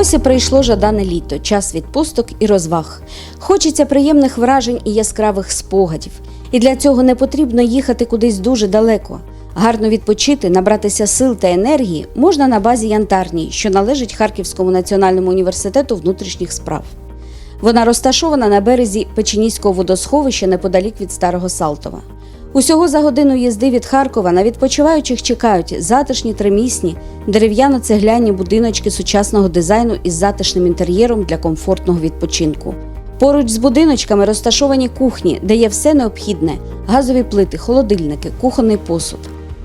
Ось і прийшло жадане літо, час відпусток і розваг. Хочеться приємних вражень і яскравих спогадів. І для цього не потрібно їхати кудись дуже далеко. Гарно відпочити, набратися сил та енергії можна на базі Янтарній, що належить Харківському національному університету внутрішніх справ. Вона розташована на березі Печеніського водосховища неподалік від Старого Салтова. Усього за годину їзди від Харкова на відпочиваючих чекають затишні тримісні, дерев'яно-цегляні будиночки сучасного дизайну із затишним інтер'єром для комфортного відпочинку. Поруч з будиночками розташовані кухні, де є все необхідне: газові плити, холодильники, кухонний посуд.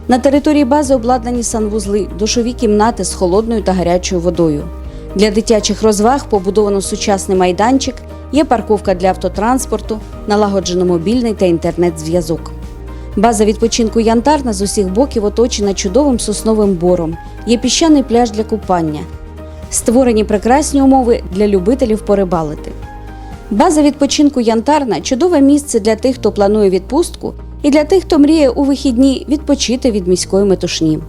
На території бази обладнані санвузли, душові кімнати з холодною та гарячою водою. Для дитячих розваг побудовано сучасний майданчик, є парковка для автотранспорту, налагоджено мобільний та інтернет-зв'язок. База відпочинку Янтарна з усіх боків оточена чудовим сосновим бором, є піщаний пляж для купання. Створені прекрасні умови для любителів порибалити. База відпочинку Янтарна чудове місце для тих, хто планує відпустку, і для тих, хто мріє у вихідні відпочити від міської метушні.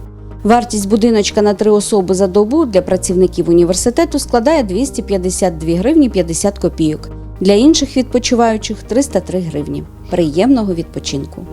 Вартість будиночка на три особи за добу для працівників університету складає 252 гривні 50 копійок. Для інших відпочиваючих 303 гривні. Приємного відпочинку!